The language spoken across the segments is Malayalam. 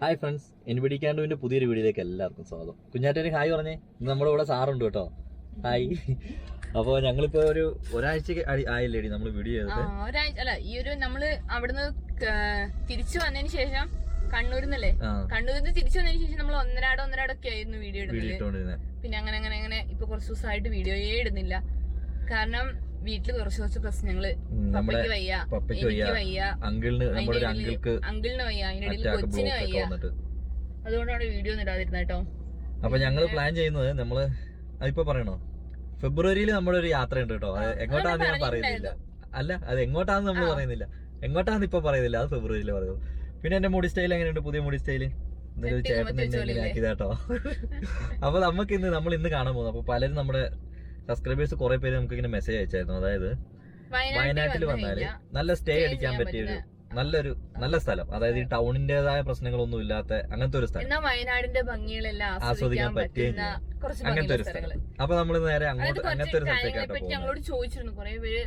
ഹായ് ഫ്രണ്ട്സ് എനിപിടിക്കാണ്ടുവിന്റെ പുതിയൊരു വീഡിയോയിലേക്ക് എല്ലാവർക്കും സ്വാഗതം. കുഞ്ഞാറ്റൊരു ഹായ് പറഞ്ഞേ. ഇന്ന് നമ്മുടെ കൂടെ സാറുണ്ട് കേട്ടോ. ഹായ് അപ്പോൾ ഞങ്ങളിപ്പോ ഒരു ഒരാഴ്ച ആയില്ലേടി നമ്മൾ വീഡിയോ ചെയ്തത്. ഒരാഴ്ച അല്ല ഈ ഒരു നമ്മൾ അവിടുന്ന് തിരിച്ചു വന്നതിന് ശേഷം കണ്ണൂരിന്നല്ലേ? കണ്ണൂരിൽ നിന്ന് തിരിച്ചു വന്നതിന് ശേഷം നമ്മൾ ഒന്നരാടോ ഒന്നരാടൊക്കെ ആയിരുന്നു വീഡിയോ വീഡിയോ ഇടുന്നത്. പിന്നെ അങ്ങനെ അങ്ങനെ അങ്ങനെ ഇപ്പൊ കുറച്ച് ദിവസമായിട്ട് വീഡിയോയേ ഇടുന്നില്ല. കാരണം വീട്ടിൽ കുറച്ച് കുറച്ച് പ്രശ്നങ്ങൾ നമ്മുടെ പപ്പയ്ക്ക് വയ്യ എനിക്ക് വയ്യ അങ്കിളിന് നമ്മുടെ ഒരു അങ്കിൾക്ക് അങ്കിളിന് വയ്യ അതിനിടയിൽ കൊച്ചിന് വയ്യ. അതുകൊണ്ടാണ് വീഡിയോ ഒന്നും ഇടാതിരുന്നത് കേട്ടോ. അപ്പൊ ഞങ്ങൾ പ്ലാൻ ചെയ്യുന്നത് നമ്മൾ അതിപ്പോ പറയണോ? ഫെബ്രുവരിയിൽ നമ്മുടെ ഒരു യാത്ര ഉണ്ട് കേട്ടോ. അത് എങ്ങോട്ടാന്ന് ഞാൻ പറയുന്നില്ല. അല്ല അത് എങ്ങോട്ടാന്ന് നമ്മൾ പറയുന്നില്ല. എങ്ങോട്ടാന്ന് ഇപ്പൊ പറയുന്നില്ല അത് ഫെബ്രുവരിയിൽ പറയുന്നത്. പിന്നെ എന്റെ മുടി സ്റ്റൈൽ എങ്ങനെയുണ്ട്? പുതിയ മുടി സ്റ്റൈൽ ചേട്ടൻ കമത്തി എന്നെ ഇങ്ങനെ ആക്കിയതാട്ടോ. അപ്പൊ നമുക്ക് ഇന്ന് നമ്മൾ ഇന്ന് കാണാൻ പോകുന്നു. അപ്പൊ പലരും നമ്മുടെ സബ്സ്ക്രൈബേഴ്സ് കുറെ പേര് നമുക്ക് ഇങ്ങനെ മെസ്സേജ് അയച്ചായിരുന്നു. അതായത് വയനാട്ടിൽ വന്നാൽ വന്നാൽ നല്ല സ്റ്റേ അടിക്കാൻ പറ്റിയ ഒരു നല്ലൊരു നല്ല സ്ഥലം. അതായത് ഈ ടൗണിന്റേതായ പ്രശ്നങ്ങളൊന്നും ഇല്ലാത്ത അങ്ങനത്തെ ഒരു സ്ഥലം. വയനാടിന്റെ ഭംഗികളെല്ലാം ആസ്വദിക്കാൻ പറ്റിയ അങ്ങനത്തെ ഒരു സ്ഥലം. അപ്പൊ നമ്മൾ നേരെ അങ്ങോട്ട് അങ്ങനത്തെ ഒരു സ്ഥലത്തേക്ക് സ്ഥലത്തേക്കാട്ടോ ഞങ്ങളോട് ചോദിച്ചിരുന്നു. കുറെ പേര്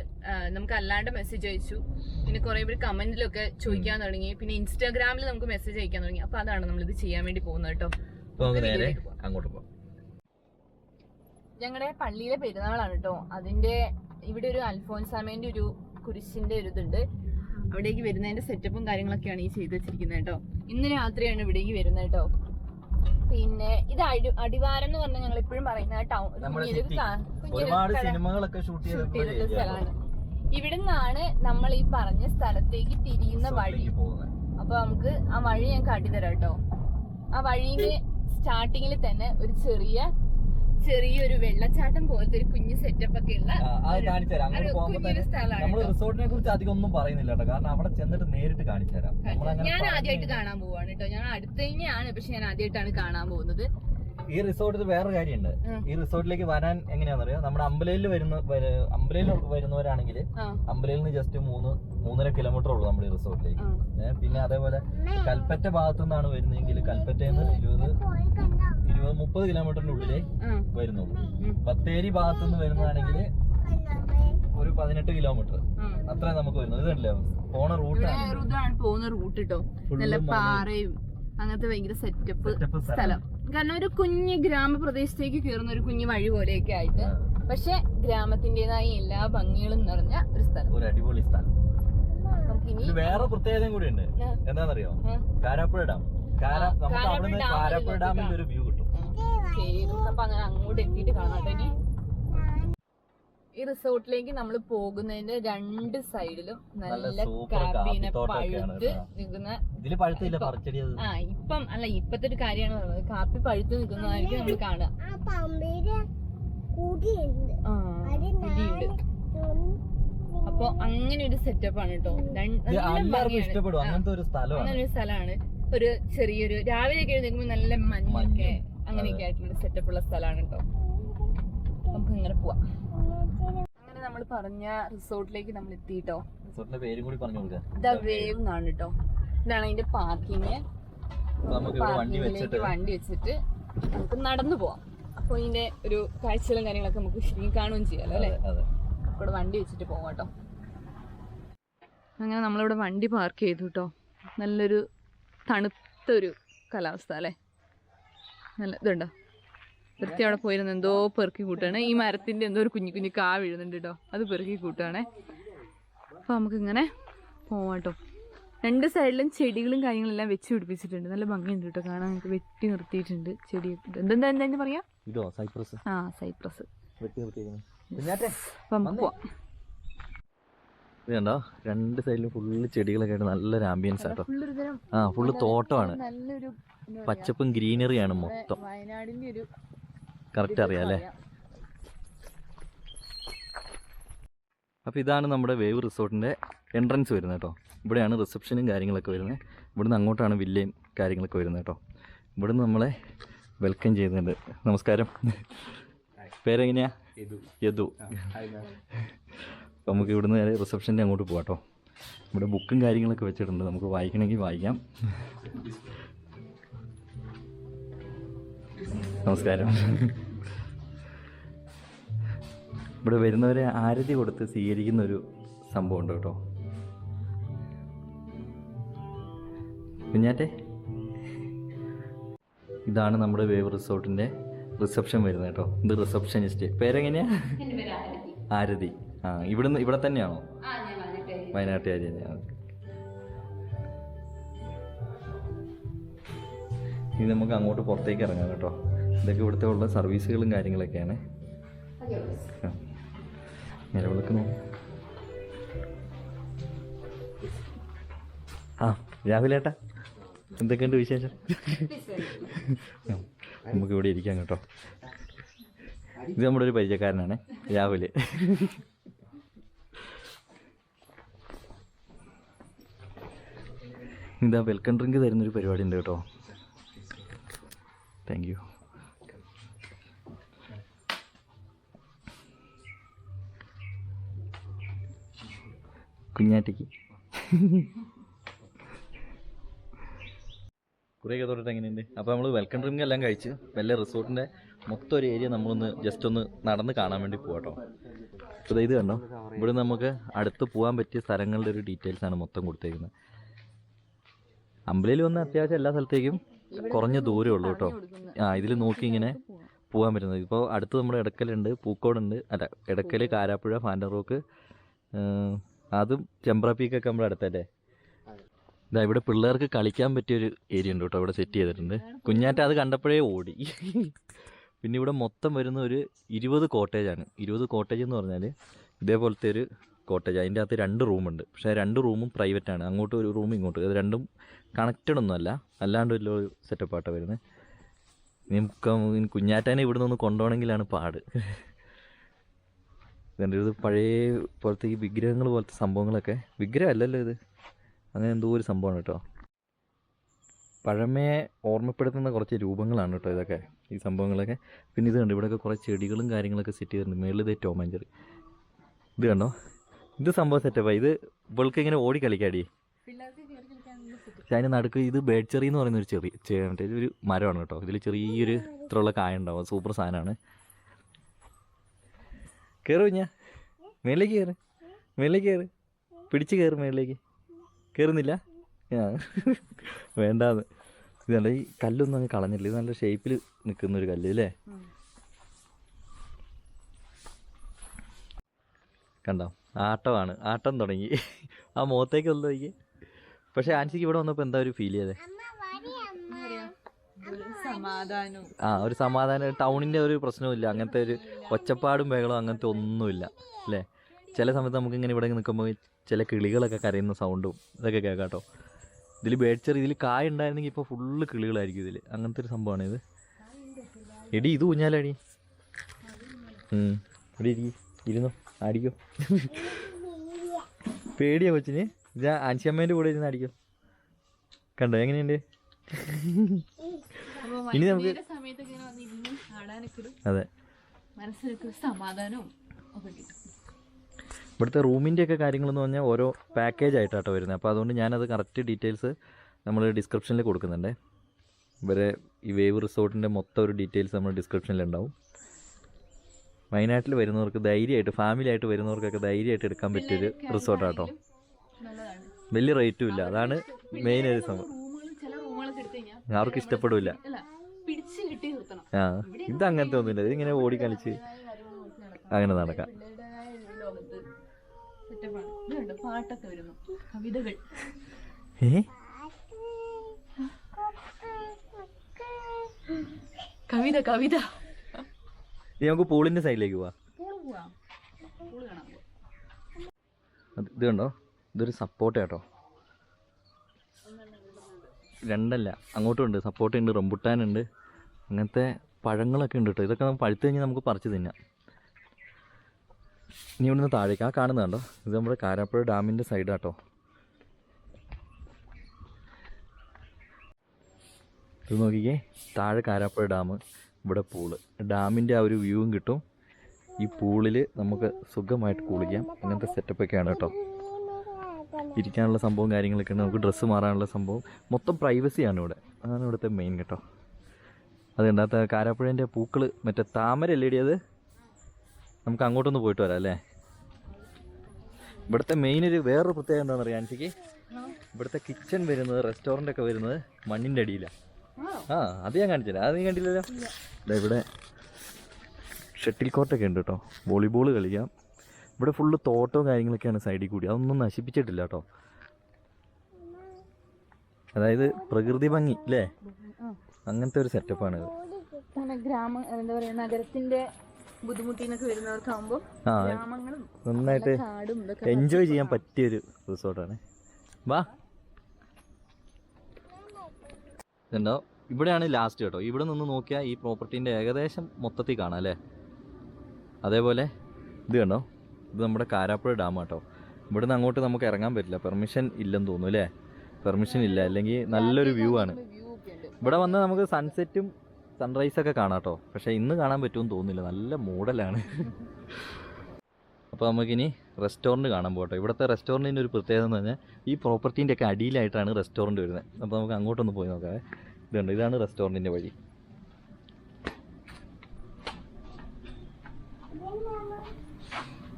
നമുക്ക് അല്ലാണ്ട് മെസ്സേജ് അയച്ചു. പിന്നെ കുറെ പേര് കമന്റിലൊക്കെ ചോദിക്കാൻ തുടങ്ങി. പിന്നെ ഇൻസ്റ്റാഗ്രാമിൽ നമുക്ക് മെസ്സേജ് അയക്കാൻ തുടങ്ങി. അപ്പൊ അതാണ് നമ്മൾ ഇത് ചെയ്യാൻ വേണ്ടി പോകുന്നത് കേട്ടോ. അപ്പൊ നമുക്ക് നേരെ അങ്ങോട്ട് പോകാം ഞങ്ങളുടെ പള്ളിയിലെ പെരുന്നാളാണ് കേട്ടോ അതിന്റെ ഇവിടെ ഒരു അൽഫോൻസാമേന്റെ ഒരു കുരിശിന്റെ ഒരു ഇതുണ്ട്. അവിടേക്ക് വരുന്നതിന്റെ സെറ്റപ്പും കാര്യങ്ങളൊക്കെയാണ് ഈ ചെയ്ത് വെച്ചിരിക്കുന്നത് കേട്ടോ ഇന്ന് രാത്രിയാണ് ഇവിടേക്ക് വരുന്നത് കേട്ടോ പിന്നെ ഇത് അടി അടിവാരം എന്ന് പറഞ്ഞാൽ ഞങ്ങൾ എപ്പോഴും പറയുന്ന ടൗൺ കുഞ്ഞൊരു ഷൂട്ട് ചെയ്തിട്ടുള്ള സ്ഥലമാണ് ഇവിടുന്നാണ് നമ്മൾ ഈ പറഞ്ഞ സ്ഥലത്തേക്ക് തിരിയുന്ന വഴി. അപ്പൊ നമുക്ക് ആ വഴി ഞാൻ കാട്ടിത്തരാം കേട്ടോ ആ വഴിയിൽ സ്റ്റാർട്ടിങ്ങിൽ തന്നെ ഒരു ചെറിയ ചെറിയൊരു വെള്ളച്ചാട്ടം പോലത്തെ ഒരു കുഞ്ഞു സെറ്റപ്പ് ഒക്കെ ഉള്ള അത് കാണിച്ചുതരാം അങ്ങോട്ട് നമ്മൾ റിസോർട്ടിനെ കുറിച്ച് അധികം ഒന്നും പറയുന്നില്ല കേട്ടോ. കാരണം അവിടെ ചെന്നിട്ട് നേരിട്ട് കാണിച്ചു തരാം. ഞാൻ ആദ്യമായിട്ട് കാണാൻ പോവാണ് കേട്ടോ. ഞാൻ അടുത്ത് തന്നെയാണ് പക്ഷെ ഞാൻ ആദ്യമായിട്ടാണ് കാണാൻ പോകുന്നത്. ഈ റിസോർട്ടിൽ വേറൊരു കാര്യമുണ്ട്. ഈ റിസോർട്ടിലേക്ക് വരാൻ എങ്ങനെയാണെന്നറിയോ? നമ്മുടെ അമ്പലയിൽ വരുന്ന വര- അമ്പലയിൽ വരുന്നവരാണെങ്കിൽ അമ്പലയിൽ നിന്ന് ജസ്റ്റ് മൂന്ന് മൂന്നര കിലോമീറ്റർ ഉള്ളൂ നമ്മുടെ ഈ റിസോർട്ടിലേക്ക് പിന്നെ അതേപോലെ കൽപ്പറ്റ ഭാഗത്തു നിന്നാണ് വരുന്നതെങ്കിൽ കൽപ്പറ്റയിൽ നിന്ന് ഇരുപത് ഇരുപത് മുപ്പത് കിലോമീറ്ററിന്റെ ഉള്ളിലേ വരുന്നുള്ളൂ. ബത്തേരി ഭാഗത്തു നിന്ന് വരുന്നതാണെങ്കിൽ ഒരു പതിനെട്ട് കിലോമീറ്റർ. അത്രേ നമുക്ക് വരുന്നത്. ഇതല്ലേ പോണ റൂട്ട് പോകുന്ന റൂട്ട് കേട്ടോ നല്ല. പാറയും അങ്ങനത്തെ ഭയങ്കര സെറ്റപ്പ് സ്ഥലം. കാരണം ഒരു കുഞ്ഞ് ഗ്രാമപ്രദേശത്തേക്ക് കയറുന്ന ഒരു കുഞ്ഞു വഴി പോലെയൊക്കെ ആയിട്ട്. പക്ഷെ ഗ്രാമത്തിന്റേതായ എല്ലാ ഭംഗികളും നിറഞ്ഞ ഒരു സ്ഥലം. ഒരു അടിപൊളി സ്ഥലം. വേറെ പ്രത്യേകതയും കൂടി ഉണ്ട്. എന്താണെന്നറിയോ? കാരാപ്പുഴ ഡാം. നമുക്ക് കാരാപ്പുഴ അവിടുന്ന് ഡാം ഡാമിന്റെ ഒരു വ്യൂ കിട്ടും. അപ്പൊ അങ്ങനെ അങ്ങോട്ട് എത്തിയിട്ട് ഇനി. ഈ റിസോർട്ടിലേക്ക് നമ്മൾ പോകുന്നതിന്റെ രണ്ട് സൈഡിലും നല്ല കാപ്പിനെ പഴുത്ത് നിൽക്കുന്ന ആ ഇപ്പം അല്ല ഇപ്പത്തെ ഒരു കാര്യമാണ് പറയുന്നത് കാപ്പി പഴുത്ത് നിൽക്കുന്നതായിരിക്കും നമ്മൾ കാണുക. അപ്പൊ അങ്ങനെ ഒരു സെറ്റപ്പ് ആണ് കേട്ടോ. അങ്ങനത്തെ ഒരു സ്ഥലമാണ്. ഒരു ചെറിയൊരു രാവിലെ ഒക്കെ എഴുന്നേൽക്കുമ്പോൾ നല്ല മഞ്ഞൊക്കെ മഞ്ഞും, അങ്ങനെയൊക്കെ ആയിട്ടുള്ള സെറ്റപ്പ് ഉള്ള സ്ഥലമാണ് കേട്ടോ നമുക്ക് ഇങ്ങനെ പോവാം. അങ്ങനെ നമ്മൾ പറഞ്ഞ റിസോർട്ടിലേക്ക് നമ്മൾ എത്തിയിട്ടോ റിസോർട്ടിന്റെ പേരും കൂടി പറഞ്ഞു കൊടുക്കാം. ദ വേവ് എന്നാണ് കേട്ടോ ഇതാണ് അതിന്റെ പാർക്കിങ്. നമുക്ക് ഇവിടെ വണ്ടി പാർക്കിങ്ങിലേക്ക് വെച്ചിട്ട്. വണ്ടി വെച്ചിട്ട് നമുക്ക് നടന്നു പോവാം. അപ്പൊ ഇതിന്റെ ഒരു കാഴ്ചകളും കാര്യങ്ങളൊക്കെ നമുക്ക് ശരിക്കും കാണുകയും ചെയ്യാലോ അല്ലെ? ഇവിടെ വണ്ടി വെച്ചിട്ട് പോവാം കേട്ടോ അങ്ങനെ നമ്മളിവിടെ വണ്ടി പാർക്ക് ചെയ്തു കേട്ടോ നല്ലൊരു തണുത്തൊരു കാലാവസ്ഥ അല്ലേ? നല്ല ഇതുണ്ടോ? വൃത്തി അവിടെ പോയിരുന്ന എന്തോ പെറുക്കി കൂട്ടുകയാണ്. ഈ മരത്തിന്റെ എന്തോ ഒരു കുഞ്ഞു കുഞ്ഞു കാ വീഴുന്നുണ്ട് കേട്ടോ. അത് പെറുക്കി കൂട്ടുകയാണേ. അപ്പോൾ നമുക്കിങ്ങനെ പോവാം കേട്ടോ രണ്ട് സൈഡിലും ചെടികളും കാര്യങ്ങളെല്ലാം വെച്ച് പിടിപ്പിച്ചിട്ടുണ്ട്. നല്ല ഭംഗിയുണ്ട് കേട്ടോ കാണാൻ. നമുക്ക് വെട്ടി നിർത്തിയിട്ടുണ്ട് ചെടി. എന്തെന്താ എന്താ പറയാ? ഇതോ സൈപ്രസ്. ആ സൈപ്രസ്. വെട്ടി നിർത്തിയിരിക്കുന്നു. അപ്പം നമുക്ക് പോവാം. ഇത് കണ്ടോ? രണ്ട് സൈഡിലും ഫുള്ള് ചെടികളൊക്കെ ആയിട്ട് നല്ലൊരു ആംബിയൻസ് ആട്ടോ. ആ ഫുള്ള് തോട്ടമാണ്. പച്ചപ്പും ഗ്രീനറിയാണ് മൊത്തം. കറക്റ്റ് അറിയാം അല്ലേ? അപ്പോൾ ഇതാണ് നമ്മുടെ വേവ് റിസോർട്ടിന്റെ എൻട്രൻസ് വരുന്നത് കേട്ടോ. ഇവിടെയാണ് റിസപ്ഷനും കാര്യങ്ങളൊക്കെ വരുന്നത്. ഇവിടുന്ന് അങ്ങോട്ടാണ് വില്ലയും കാര്യങ്ങളൊക്കെ വരുന്നത് കേട്ടോ. ഇവിടുന്ന് നമ്മളെ വെൽക്കം ചെയ്യുന്നുണ്ട്. നമസ്കാരം. പേരെങ്ങനെയാ? യദു. അപ്പോൾ നമുക്ക് ഇവിടുന്ന് നേരെ റിസപ്ഷന്റെ അങ്ങോട്ട് പോകാം കേട്ടോ ഇവിടെ ബുക്കും കാര്യങ്ങളൊക്കെ വെച്ചിട്ടുണ്ട്. നമുക്ക് വായിക്കണമെങ്കിൽ വായിക്കാം. നമസ്കാരം. ഇവിടെ വരുന്നവരെ ആരതി കൊടുത്ത് സ്വീകരിക്കുന്ന ഒരു സംഭവമുണ്ട് കേട്ടോ. കുഞ്ഞാറ്റെ? ഇതാണ് നമ്മുടെ വേവ് റിസോർട്ടിന്റെ റിസപ്ഷൻ വരുന്നത് കേട്ടോ. ഇത് റിസപ്ഷനിസ്റ്റ് പേരെങ്ങനെയാ? ആരതി. ആ ഇവിടുന്ന് ഇവിടെ തന്നെയാണോ? വയനാട്ടുകാരി. തന്നെയാണ് ഇനി നമുക്ക് അങ്ങോട്ട് പുറത്തേക്ക് ഇറങ്ങാം കേട്ടോ. ഇതൊക്കെ ഇവിടുത്തെ ഉള്ള സർവീസുകളും കാര്യങ്ങളൊക്കെയാണ്. ആ. നിലവിളക്ക് നോക്കും. ആ രാഹുലേട്ടാ എന്തൊക്കെയുണ്ട് വിശേഷം? നമുക്കിവിടെ നമുക്ക് ഇവിടെ ഇരിക്കാം കേട്ടോ. ഇത് നമ്മുടെ ഒരു പരിചയക്കാരനാണ് രാഹുൽ ഇതാ വെൽക്കം ഡ്രിങ്ക് തരുന്നൊരു പരിപാടി ഉണ്ട് കേട്ടോ. താങ്ക് യു കുഞ്ഞാറ്റയ്ക്ക്. കുറേയൊക്കെ തൊട്ടിട്ട് എങ്ങനെയുണ്ട്? അപ്പോൾ നമ്മൾ വെൽക്കം ഡ്രിങ്ക് എല്ലാം കഴിച്ച് വല്ല റിസോർട്ടിന്റെ മൊത്തം ഒരു ഏരിയ നമ്മളൊന്ന് ജസ്റ്റ് ഒന്ന് നടന്ന് കാണാൻ വേണ്ടി പോകാം കേട്ടോ അപ്പോൾ ഇത് കണ്ടോ? ഇവിടെ നമുക്ക് അടുത്ത് പോകാൻ പറ്റിയ സ്ഥലങ്ങളുടെ ഒരു ഡീറ്റെയിൽസ് ആണ് മൊത്തം കൊടുത്തേക്കുന്നത് അമ്പലയിൽ വന്ന് അത്യാവശ്യം എല്ലാ സ്ഥലത്തേക്കും കുറഞ്ഞ ദൂരമേ ഉള്ളൂ കേട്ടോ. ആ ഇതിൽ നോക്കി ഇങ്ങനെ പോകാൻ പറ്റുന്നത്. ഇപ്പോൾ അടുത്ത് നമ്മുടെ ഇടക്കലുണ്ട് പൂക്കോടുണ്ട് അല്ല ഇടക്കൽ കാരാപ്പുഴ ഫാൻഡർ റോക്ക് അതും ചെമ്പ്ര പീക്കൊക്കെ നമ്മുടെ അടുത്തല്ലേ? ഇതാ ഇവിടെ പിള്ളേർക്ക് കളിക്കാൻ പറ്റിയ ഒരു ഏരിയ ഉണ്ട് കേട്ടോ ഇവിടെ സെറ്റ് ചെയ്തിട്ടുണ്ട്. കുഞ്ഞാറ്റ അത് കണ്ടപ്പോഴേ ഓടി. പിന്നെ ഇവിടെ മൊത്തം വരുന്ന ഒരു ഇരുപത് കോട്ടേജാണ്. ഇരുപത് കോട്ടേജ് എന്ന് പറഞ്ഞാൽ ഇതേപോലത്തെ ഒരു കോട്ടേജ്. അതിന്റെ അകത്ത് രണ്ട് റൂമുണ്ട്. പക്ഷേ രണ്ട് റൂമും പ്രൈവറ്റ് ആണ് അങ്ങോട്ട് ഒരു റൂം ഇങ്ങോട്ട്. ഇത് രണ്ടും കണക്റ്റഡ് ഒന്നുമല്ല അല്ലാണ്ട് വലിയ സെറ്റപ്പാട്ടാണ് വരുന്നത് നമുക്ക് കുഞ്ഞാറ്റാനെ ഇവിടെ നിന്ന് കൊണ്ടുപോകണമെങ്കിലാണ് പാട്. എന്റെ ഇത് പഴയ പോലത്തെ ഈ വിഗ്രഹങ്ങൾ പോലത്തെ സംഭവങ്ങളൊക്കെ. വിഗ്രഹം അല്ലല്ലോ ഇത്. അങ്ങനെ എന്തോ ഒരു സംഭവമാണ് കേട്ടോ. പഴമയെ ഓർമ്മപ്പെടുത്തുന്ന കുറച്ച് രൂപങ്ങളാണ് കേട്ടോ ഇതൊക്കെ ഈ സംഭവങ്ങളൊക്കെ. പിന്നെ ഇത് കണ്ടോ ഇവിടെയൊക്കെ കുറേ ചെടികളും കാര്യങ്ങളൊക്കെ സെറ്റ് ചെയ്തിട്ടുണ്ട്. മേളിൽ ഇതേ ടോമാഞ്ചറി. ഇത് കണ്ടോ? ഇത് സംഭവം സെറ്റപ്പാണ് ഇത് ഇവൾക്ക് ഇങ്ങനെ ഓടി കളിക്കാടി. പക്ഷെ അതിന് നടുക്ക് ഇത് ബേഡ് ചെറി എന്ന് പറയുന്ന ഒരു ചെറിയ മറ്റേ ഒരു മരമാണ് കേട്ടോ. ഇതിൽ ചെറിയൊരു ഇത്രയുള്ള കായ ഉണ്ടാവും. സൂപ്പർ സാധനമാണ്. കയറു ഞാൻ മേളിലേക്ക് കയറ് മേളിലേക്ക് കയറ് പിടിച്ച് കയറ് മേളിലേക്ക്. കയറുന്നില്ല വേണ്ടാന്ന്. ഇതല്ല ഈ കല്ലൊന്നും അങ്ങ് കളഞ്ഞില്ല. ഇത് നല്ല ഷേപ്പിൽ നിൽക്കുന്ന ഒരു കല്ല് അല്ലേ കണ്ടോ? ആട്ടമാണ്. ആട്ടം തുടങ്ങി. ആ മുഖത്തേക്ക് ഒന്ന് നോക്കി പക്ഷെ ആൻസിക്ക് ഇവിടെ വന്നപ്പോൾ എന്താ ഒരു ഫീൽ ചെയ്തേ? അമ്മ വരി അമ്മ. സമാധാനവും. ആ ഒരു സമാധാനം ടൗണിന്റെ ഒരു പ്രശ്നവുമില്ല. അങ്ങനത്തെ ഒരു ഒച്ചപ്പാടും ബഹളവും അങ്ങനത്തെ ഒന്നുമില്ല. അല്ലേ? ചില സമയത്ത് നമുക്ക് ഇങ്ങനെ ഇവിടെ നിൽക്കുമ്പോൾ ചില കിളികളൊക്കെ കരയുന്ന സൗണ്ടും ഇതൊക്കെ കേൾക്കാട്ടോ കേട്ടോ. ഇതിൽ ബേഡ്ചർ ഇതിൽ കായ ഉണ്ടായിരുന്നെങ്കിൽ ഇപ്പോൾ ഫുള്ള് കിളികളായിരിക്കും ഇതിൽ അങ്ങനത്തെ ഒരു സംഭവമാണ് ഇത്. എടി ഇത് ഊഞ്ഞാലടി. ഇവിടെ ഇരിക്കും. ഇരുന്നോ. അടിക്കോ പേടിയാ കൊച്ചിന്? ഞാൻ ആൻസിയമ്മേന്റെ കൂടെ ഇരുന്ന് അടിക്കും. കണ്ടോ? എങ്ങനെയുണ്ട്? ഇനി നമുക്ക് അതെ. ഇവിടുത്തെ റൂമിന്റെ ഒക്കെ കാര്യങ്ങളെന്ന് പറഞ്ഞാൽ ഓരോ പാക്കേജ് ആയിട്ടാട്ടോ വരുന്നത്. അപ്പോൾ അതുകൊണ്ട് ഞാനത് കറക്റ്റ് ഡീറ്റെയിൽസ് നമ്മൾ ഡിസ്ക്രിപ്ഷനിൽ കൊടുക്കുന്നുണ്ട്. ഇവരെ ഈ വേവ് റിസോർട്ടിന്റെ മൊത്തം ഒരു ഡീറ്റെയിൽസ് നമ്മൾ ഡിസ്ക്രിപ്ഷനിൽ ഉണ്ടാവും. വയനാട്ടിൽ വരുന്നവർക്ക് ധൈര്യമായിട്ട് ഫാമിലി ആയിട്ട് വരുന്നവർക്കൊക്കെ ധൈര്യമായിട്ട് എടുക്കാൻ പറ്റിയൊരു റിസോർട്ടാട്ടോ വലിയ റേറ്റും ഇല്ല. അതാണ് മെയിൻ ഒരു സംഭവം. ആർക്കും അവർക്ക് ഇഷ്ടപ്പെടില്ല ആ ഇത് അങ്ങനത്തെ ഒന്നുമില്ല ഇതിങ്ങനെ ഓടി കളിച്ച് അങ്ങനെ നടക്കാം. പാട്ടൊക്കെ വരുന്നു. കവിതകൾ. ഏ? കവിത കവിത. നമുക്ക് പൂളിന്റെ സൈഡിലേക്ക് പോവാ. ഇത് കണ്ടോ? ഇതൊരു സപ്പോർട്ട് കേട്ടോ രണ്ടല്ല അങ്ങോട്ടും ഉണ്ട്. സപ്പോർട്ട് ഉണ്ട് റംബുട്ടാനുണ്ട് അങ്ങനത്തെ പഴങ്ങളൊക്കെ ഉണ്ട് കേട്ടോ ഇതൊക്കെ നമ്മൾ പഴുത്തു കഴിഞ്ഞാൽ നമുക്ക് പറിച്ചു തിന്നാം. ഇനി ഇവിടുന്ന് താഴേക്ക് ആ കാണുന്നത് കണ്ടോ? ഇത് നമ്മുടെ കാരാപ്പുഴ ഡാമിന്റെ സൈഡ് കേട്ടോ ഇത് നോക്കിക്കേ താഴെ കാരാപ്പുഴ ഡാം ഇവിടെ പൂൾ. ഡാമിന്റെ ആ ഒരു വ്യൂവും കിട്ടും. ഈ പൂളിൽ നമുക്ക് സുഖമായിട്ട് കുളിക്കാം. അങ്ങനത്തെ സെറ്റപ്പൊക്കെയാണ് കേട്ടോ ഇരിക്കാനുള്ള സംഭവം കാര്യങ്ങളൊക്കെ ഉണ്ട്. നമുക്ക് ഡ്രസ്സ് മാറാനുള്ള സംഭവം. മൊത്തം പ്രൈവസിയാണ് ഇവിടെ. അതാണ് ഇവിടുത്തെ മെയിൻ കേട്ടോ. അതുണ്ടാത്ത കാരാപ്പുഴേന്റെ പൂക്കൾ മറ്റേ താമര അല്ലേടി അത്? നമുക്ക് അങ്ങോട്ടൊന്ന് പോയിട്ട് വരാം അല്ലേ? ഇവിടുത്തെ മെയിൻ ഒരു വേറൊരു പ്രത്യേകത എന്താണെന്ന് അറിയാം ആൻസിക്ക് ഇവിടുത്തെ കിച്ചൺ വരുന്നത് റെസ്റ്റോറന്റ് ഒക്കെ വരുന്നത് മണ്ണിന്റെ അടിയിലാണ് ആ. അത് ഞാൻ കാണിച്ചില്ല അത് നീ കണ്ടില്ലല്ലോ? ഇവിടെ ഷട്ടിൽ കോർട്ടൊക്കെ ഉണ്ട് കേട്ടോ. വോളിബോൾ കളിക്കാം. ഇവിടെ ഫുള്ള് തോട്ടവും കാര്യങ്ങളൊക്കെയാണ് സൈഡിൽ കൂടി. അതൊന്നും നശിപ്പിച്ചിട്ടില്ല കേട്ടോ. അതായത് പ്രകൃതി ഭംഗി അല്ലേ അങ്ങനത്തെ ഒരു സെറ്റപ്പാണ് ഇത് ഗ്രാമ എന്താ പറയാ നഗരത്തിന്റെ ഗ്രാമങ്ങളും നന്നായിട്ട് എൻജോയ് ചെയ്യാൻ പറ്റിയൊരു റിസോർട്ടാണ് വാ. ഇതുണ്ടോ? ഇവിടെയാണ് ലാസ്റ്റ് കേട്ടോ. ഇവിടെ നിന്ന് നോക്കിയാൽ ഈ പ്രോപ്പർട്ടീന്റെ ഏകദേശം മൊത്തത്തിൽ കാണാം അല്ലേ അതേപോലെ ഇത് കണ്ടോ? ഇത് നമ്മുടെ കാരാപ്പുഴ ഡാം കേട്ടോ നിന്ന് അങ്ങോട്ട് നമുക്ക് ഇറങ്ങാൻ പറ്റില്ല. പെർമിഷൻ ഇല്ലെന്ന് തോന്നുന്നു അല്ലേ? പെർമിഷൻ ഇല്ല. അല്ലെങ്കിൽ നല്ലൊരു വ്യൂ ആണ്. ഇവിടെ വന്ന് നമുക്ക് സൺസെറ്റും സൺറൈസൊക്കെ കാണാം കേട്ടോ. പക്ഷേ ഇന്ന് കാണാൻ പറ്റുമെന്ന് തോന്നുന്നില്ല. നല്ല മൂടലാണ്. അപ്പോൾ നമുക്കിനി റെസ്റ്റോറന്റ് കാണാൻ പോകട്ടോ. ഇവിടുത്തെ റെസ്റ്റോറന്റിന്റെ ഒരു പ്രത്യേകത എന്ന് പറഞ്ഞാൽ ഈ പ്രോപ്പർട്ടീന്റെ ഒക്കെ അടിയിലായിട്ടാണ് റെസ്റ്റോറന്റ് വരുന്നത്. അപ്പോൾ നമുക്ക് അങ്ങോട്ടൊന്ന് പോയി നോക്കാം. ഇതുണ്ട്. ഇതാണ് റെസ്റ്റോറന്റിന്റെ വഴി.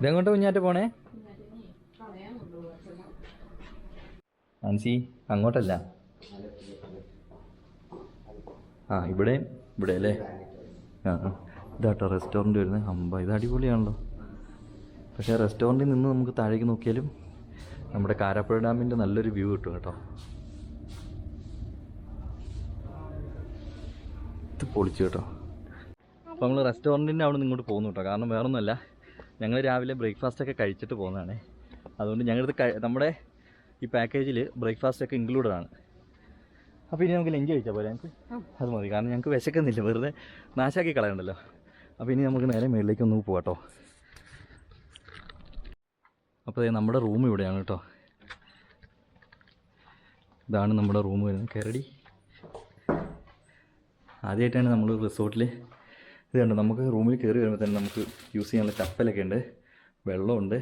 ഇതെങ്ങോട്ട് കുഞ്ഞാറ്റ പോണേ? ആൻസി അങ്ങോട്ടല്ല. ആ ഇവിടെ ഇവിടെ അല്ലേ? ആ ഇതാട്ടോ റെസ്റ്റോറന്റ് വരുന്നത് അമ്പ ഇത് അടിപൊളിയാണല്ലോ. പക്ഷേ റെസ്റ്റോറന്റിൽ നിന്ന് നമുക്ക് താഴേക്ക് നോക്കിയാലും നമ്മുടെ കാരാപ്പുഴ ഡാമിന്റെ നല്ലൊരു വ്യൂ കിട്ടും കേട്ടോ. ഇത് പൊളിച്ചു കേട്ടോ. അപ്പോൾ നമ്മൾ റെസ്റ്റോറന്റിന്റെ അവിടെ നിന്ന് ഇങ്ങോട്ട് പോകുന്നു കേട്ടോ. കാരണം വേറൊന്നുമല്ല. ഞങ്ങൾ രാവിലെ ബ്രേക്ക്ഫാസ്റ്റ് ഒക്കെ കഴിച്ചിട്ട് പോകുന്നതാണ്. അതുകൊണ്ട് ഞങ്ങളിത് നമ്മുടെ ഈ പാക്കേജിൽ ബ്രേക്ക്ഫാസ്റ്റ് ഒക്കെ ഇൻക്ലൂഡഡ് ആണ്. അപ്പോൾ ഇനി നമുക്ക് ലഞ്ച് കഴിച്ചാൽ പോലെ ഞങ്ങൾക്ക് അത് മതി കാരണം ഞങ്ങൾക്ക് വിശക്കുന്നില്ല വെറുതെ നാശാക്കി കളയണ്ടല്ലോ. അപ്പോൾ ഇനി നമുക്ക് നേരെ മേളിലേക്ക് ഒന്ന് പോകാട്ടോ അപ്പോൾ നമ്മുടെ റൂം ഇവിടെയാണ് കേട്ടോ. ഇതാണ് നമ്മുടെ റൂം വരുന്നത്. കയറടി ആദ്യമായിട്ടാണ് നമ്മൾ റിസോർട്ടിൽ ഇത് കണ്ടോ നമുക്ക് റൂമിൽ കയറി വരുമ്പോൾ തന്നെ നമുക്ക് യൂസ് ചെയ്യാനുള്ള ചപ്പലൊക്കെ ഉണ്ട് വെള്ളമുണ്ട്.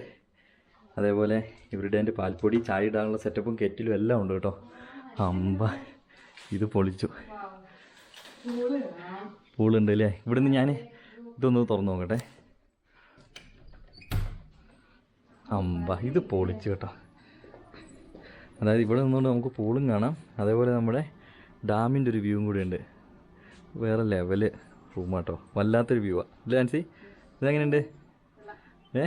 അതേപോലെ ഇവരുടെ അതിന്റെ പാൽപ്പൊടി ചായ ഇടാനുള്ള സെറ്റപ്പും കെറ്റിലും എല്ലാം ഉണ്ട് കേട്ടോ. അമ്പ ഇത് പൊളിച്ചു. പൂളുണ്ട് അല്ലേ? ഇവിടുന്ന് ഞാൻ ഇതൊന്ന് തുറന്നു നോക്കട്ടെ. അമ്പ ഇത് പൊളിച്ചു കേട്ടോ. അതായത് ഇവിടെ നിന്നുകൊണ്ട് നമുക്ക് പൂളും കാണാം. അതേപോലെ നമ്മുടെ ഡാമിന്റെ ഒരു വ്യൂവും കൂടി ഉണ്ട്. വേറെ ലെവൽ റൂമാട്ടോ. വല്ലാത്തൊരു വ്യൂ ആൻസി ഇതെങ്ങനെയുണ്ട്? ഏ?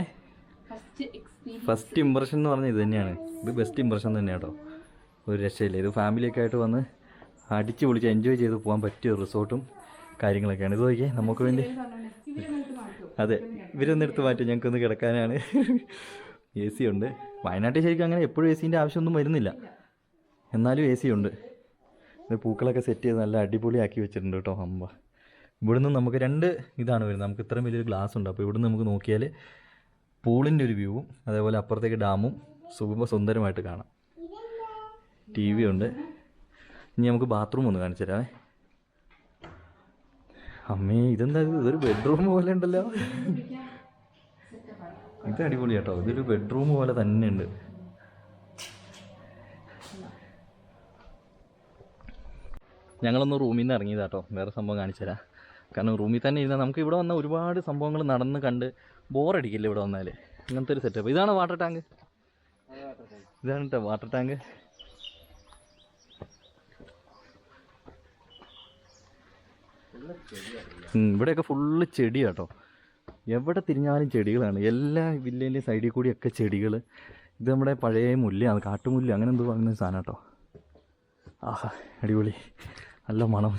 ഫസ്റ്റ് ഇമ്പ്രഷൻ എന്ന് പറഞ്ഞാൽ ഇത് തന്നെയാണ്. ഇത് ബെസ്റ്റ് ഇമ്പ്രഷൻ തന്നെയാണ് കേട്ടോ ഒരു രക്ഷയില്ല. ഇത് ഫാമിലിയൊക്കെ ആയിട്ട് വന്ന് അടിച്ച് പൊളിച്ച് എൻജോയ് ചെയ്ത് പോകാൻ പറ്റിയ റിസോർട്ടും കാര്യങ്ങളൊക്കെയാണ്. ഇത് നോക്കിയേ നമുക്ക് വേണ്ടി. അതെ. ഇവരൊന്നെടുത്ത് മാറ്റും. ഞങ്ങൾക്കൊന്ന് കിടക്കാനാണ്. എ സി ഉണ്ട്. വയനാട്ടിൽ ശരിക്കും അങ്ങനെ എപ്പോഴും എ സീന്റെ ആവശ്യമൊന്നും വരുന്നില്ല. എന്നാലും എ സി ഉണ്ട്. ഇത് പൂക്കളൊക്കെ സെറ്റ് ചെയ്ത് നല്ല അടിപൊളിയാക്കി വെച്ചിട്ടുണ്ട് കേട്ടോ അമ്പ ഇവിടുന്ന് നമുക്ക് രണ്ട് ഇതാണ് വരുന്നത്. നമുക്ക് ഇത്രയും വലിയൊരു ഗ്ലാസ് ഉണ്ട്. അപ്പോൾ ഇവിടുന്ന് നമുക്ക് നോക്കിയാൽ പൂളിന്റെ ഒരു വ്യൂവും അതേപോലെ അപ്പുറത്തേക്ക് ഡാമും സുഖ സുന്ദരമായിട്ട് കാണാം. ടി വി ഉണ്ട്. ഇനി നമുക്ക് ബാത്റൂം ഒന്ന് കാണിച്ചു തരാമേ അമ്മേ ഇതെന്താ ഇത്? ഇതൊരു ബെഡ്റൂം പോലെ ഉണ്ടല്ലോ. ഇത് അടിപൊളി കേട്ടോ. ഇതൊരു ബെഡ്റൂം പോലെ തന്നെ ഉണ്ട്. ഞങ്ങളൊന്ന് റൂമിൽ നിന്ന് ഇറങ്ങിയതാട്ടോ വേറെ സംഭവം കാണിച്ചു തരാം. കാരണം റൂമിൽ തന്നെ ഇരുന്നാൽ നമുക്ക് ഇവിടെ വന്ന ഒരുപാട് സംഭവങ്ങൾ നടന്ന് കണ്ട് ബോറടിക്കില്ല ഇവിടെ വന്നാൽ അങ്ങനത്തെ ഒരു സെറ്റപ്പ് ഇതാണ് വാട്ടർ ടാങ്ക് ഇതാണ് കേട്ടോ വാട്ടർ ടാങ്ക് ഇവിടെയൊക്കെ ഫുള്ള് ചെടിയാട്ടോ എവിടെ തിരിഞ്ഞാലും ചെടികളാണ്. എല്ലാ വില്ലേന്റെ സൈഡിൽ കൂടിയൊക്കെ ചെടികൾ ഇത് നമ്മുടെ പഴയ മുല്ലയാണ് കാട്ടുമുല്ല അങ്ങനെ എന്തോ അങ്ങനെ സാധനം കേട്ടോ ആഹാ അടിപൊളി. നല്ല മണം.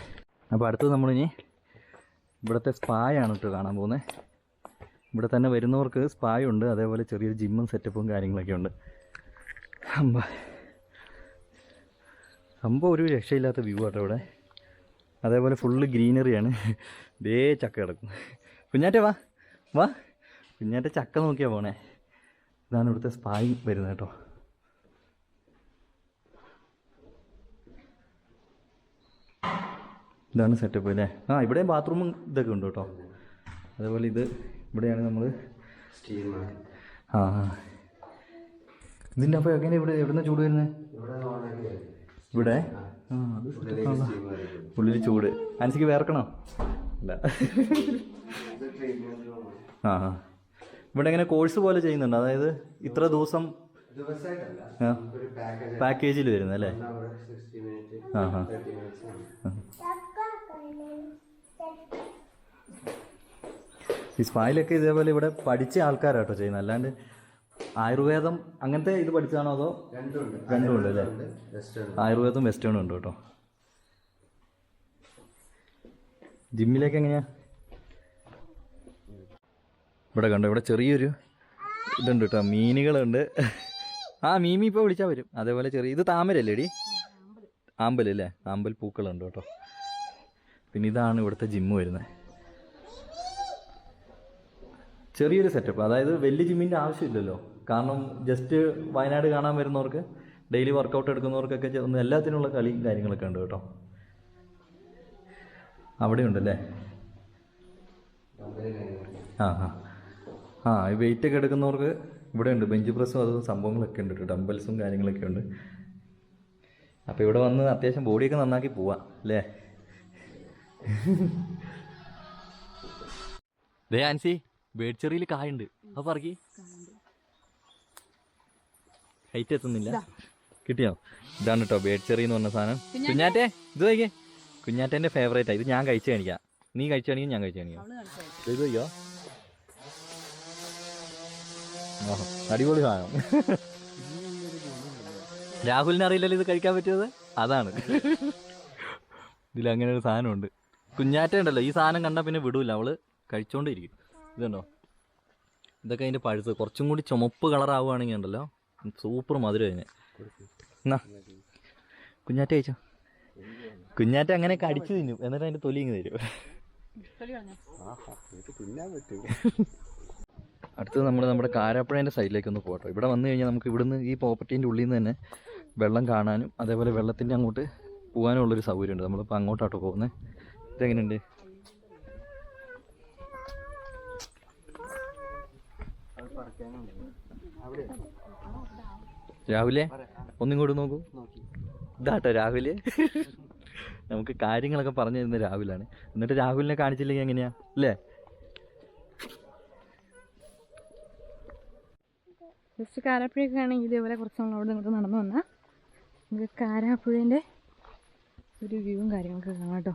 അപ്പോൾ അടുത്തത് നമ്മളിനി ഇവിടുത്തെ സ്പായാണ് കേട്ടോ കാണാൻ പോകുന്നത് ഇവിടെ തന്നെ വരുന്നവർക്ക് സ്പായുണ്ട്. അതേപോലെ ചെറിയൊരു ജിമ്മും സെറ്റപ്പും കാര്യങ്ങളൊക്കെ ഉണ്ട്. അമ്പ സംഭവം ഒരു രക്ഷയില്ലാത്ത വ്യൂ ആട്ടോ ഇവിടെ. അതേപോലെ ഫുള്ള് ഗ്രീനറിയാണ് ദേ ചക്ക കിടക്കും. കുഞ്ഞാറ്റ വാ. വാ. കുഞ്ഞാറ്റ ചക്ക നോക്കിയാ പോണേ. ഇതാണ് ഇവിടുത്തെ സ്പായി വരുന്നത് കേട്ടോ. ഇതാണ് സെറ്റപ്പ് അല്ലേ ആ ഇവിടെ ബാത്റൂമും ഇതൊക്കെ ഉണ്ട് കേട്ടോ. അതേപോലെ ഇത് ഇവിടെയാണ് നമ്മൾ ആ. ഇതിന്റെ അപ്പോൾ എങ്ങനെ ഇവിടെ എവിടെ നിന്ന് ചൂട് വരുന്നത് ഇവിടെ ആ. ഉള്ളിൽ ചൂട്. അനുസരിച്ച് വേർക്കണോ? അല്ല. ആ ഇവിടെ എങ്ങനെ കോഴ്സ് പോലെ ചെയ്യുന്നുണ്ട്. അതായത് ഇത്ര ദിവസം പാക്കേജിൽ വരുന്നത് അല്ലേ ആ ചക്ക ഈ സ്പായിലൊക്കെ ഇതേപോലെ ഇവിടെ പഠിച്ച ആൾക്കാരാട്ടോ ചെയ്യുന്നത്. അല്ലാണ്ട് ആയുർവേദം അങ്ങനത്തെ ഇത് പഠിച്ചതാണോ അതോ രണ്ടും ഉണ്ട് അല്ലേ? ആയുർവേദം വെസ്റ്റേണും ഉണ്ട് കേട്ടോ. ജിമ്മിലേക്ക് എങ്ങനെയാ? ഇവിടെ കണ്ടോ ഇവിടെ ചെറിയൊരു ഇതുണ്ട് കേട്ടോ മീനുകളുണ്ട്. ആ മീമി ഇപ്പോൾ വിളിച്ചാൽ വരും. അതേപോലെ ചെറിയ ഇത് താമരല്ലേ ഡി ആമ്പൽ അല്ലേ? ആമ്പൽ പൂക്കളുണ്ട് കേട്ടോ. പിന്നെ ഇതാണ് ഇവിടുത്തെ ജിമ്മ് വരുന്നത് ചെറിയൊരു സെറ്റപ്പ് അതായത് വലിയ ജിമ്മിന്റെ ആവശ്യമില്ലല്ലോ. കാരണം ജസ്റ്റ് വയനാട് കാണാൻ വരുന്നവർക്ക് ഡെയിലി വർക്കൗട്ട് എടുക്കുന്നവർക്കൊക്കെ ഒന്ന് എല്ലാത്തിനുള്ള കളിയും കാര്യങ്ങളൊക്കെ ഉണ്ട് കേട്ടോ. അവിടെ ഉണ്ടല്ലേ ആ ആ. ആ ഈ വെയിറ്റ് ഒക്കെ എടുക്കുന്നവർക്ക് ഇവിടെ ഉണ്ട് ബെഞ്ച് പ്രസ്സും അതും സംഭവങ്ങളൊക്കെ ഉണ്ട് കേട്ടോ. ഡംബൽസും കാര്യങ്ങളൊക്കെ ഉണ്ട്. അപ്പോൾ ഇവിടെ വന്ന് അത്യാവശ്യം ബോഡിയൊക്കെ നന്നാക്കി പോവാം അല്ലേ? ദേ ആൻസി ബേഡ്ചെറിയിൽ കായുണ്ട്. അപ്പൊ പറക്കി. ഹൈറ്റ് എത്തുന്നില്ല. കിട്ടിയോ? ഇതാണ് കേട്ടോ ബേഡ്ചെറി എന്ന് പറഞ്ഞ സാധനം. കുഞ്ഞാറ്റെ? ഇത് നോക്കിയേ കുഞ്ഞാറ്റേന്റെ ഫേവറേറ്റാ ഇത് ഞാൻ കഴിച്ചു കാണിക്കാം. നീ കഴിച്ചു കാണിക്കും ഞാൻ കഴിച്ചു കാണിക്കാം. ഇത് നോക്കിയോ അടിപൊളി സാധനം. രാഹുലിന് അറിയില്ലല്ലോ ഇത് കഴിക്കാൻ പറ്റിയത്? അതാണ്. ഇതിൽ അങ്ങനെ ഒരു സാധനമുണ്ട്. കുഞ്ഞാറ്റ ഉണ്ടല്ലോ ഈ സാധനം കണ്ടാൽ പിന്നെ വിടൂല. അവൾ കഴിച്ചോണ്ടിരിക്കും. ഇതുണ്ടോ? ഇതൊക്കെ അതിന്റെ പഴുത്ത്. കുറച്ചും കൂടി ചുമപ്പ് കളർ കളറാവുകയാണെങ്കിൽ ഉണ്ടല്ലോ. സൂപ്പർ മധുര അതിന്. എന്നാ? കുഞ്ഞാറ്റ കഴിച്ചോ? കുഞ്ഞാറ്റ അങ്ങനെ കടിച്ചു തിന്നും. എന്നിട്ട് അതിന്റെ തൊലി ഇങ്ങ് തരും. അടുത്തത് നമ്മൾ നമ്മുടെ കാരാപ്പുഴേന്റെ സൈഡിലേക്ക് ഒന്ന് പോകട്ടോ. ഇവിടെ വന്നു കഴിഞ്ഞാൽ നമുക്ക് ഇവിടുന്ന് ഈ പ്രോപ്പർട്ടീന്റെ ഉള്ളിൽ നിന്ന് തന്നെ വെള്ളം കാണാനും അതേപോലെ വെള്ളത്തിന്റെ അങ്ങോട്ട് പോകാനുള്ളൊരു സൗകര്യമുണ്ട്. നമ്മളിപ്പോൾ അങ്ങോട്ടാട്ടോ പോകുന്നത് ഇതെങ്ങനെയുണ്ട് രാഹുലെ ഒന്നിങ്ങോട്ട് നോക്കൂ. ഇതാട്ടോ രാഹുൽ. നമുക്ക് കാര്യങ്ങളൊക്കെ പറഞ്ഞു തരുന്ന രാഹുലാണ്. എന്നിട്ട് രാഹുലിനെ കാണിച്ചില്ലെങ്കിൽ എങ്ങനെയാ? അല്ലേ? ജസ്റ്റ് കാരാപ്പുഴയൊക്കെ ആണെങ്കിൽ ഇതേപോലെ കുറച്ച് നമ്മൾ അവിടെ ഇങ്ങോട്ട് നടന്നു വന്നാൽ നമുക്ക് കാരാപ്പുഴേന്റെ ഒരു വ്യൂവും കാര്യങ്ങളൊക്കെ കാണാം കേട്ടോ.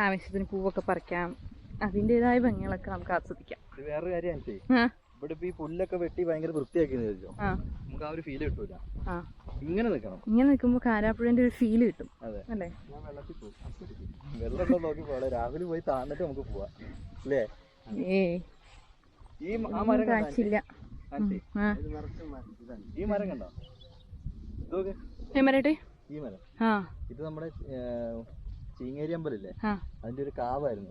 ആവശ്യത്തിന് പൂവൊക്കെ പറിക്കാം. അതിന്റെതായ ഭംഗികളൊക്കെ നമുക്ക് ആസ്വദിക്കാം. വേറൊരു കാര്യം ഇവിടെ ഈ പുല്ലൊക്കെ വെട്ടി ഭയങ്കര വൃത്തിയാക്കി നമുക്ക് ആ ഒരു ഫീൽ കിട്ടൂല. ഇങ്ങനെ നിൽക്കണം. ഇങ്ങനെ നിൽക്കുമ്പോൾ കാരാപ്പുഴന്റെ ഒരു ഫീൽ കിട്ടും. അല്ലേ? വെള്ളത്തിൽ പോകും വെള്ളം നോക്കി പോകാം രാവിലെ പോയി താന്നിട്ട് നമുക്ക് പോവാം. അല്ലേ? ഈ മരം? ആ. ഈ മരം കണ്ടോ? ഇതൊക്കെ. മരട്ടെ? ഈ മരം. ഇത് നമ്മുടെ ചീങ്ങേരി അമ്പലല്ലേ അതിന്റെ ഒരു കാവായിരുന്നു.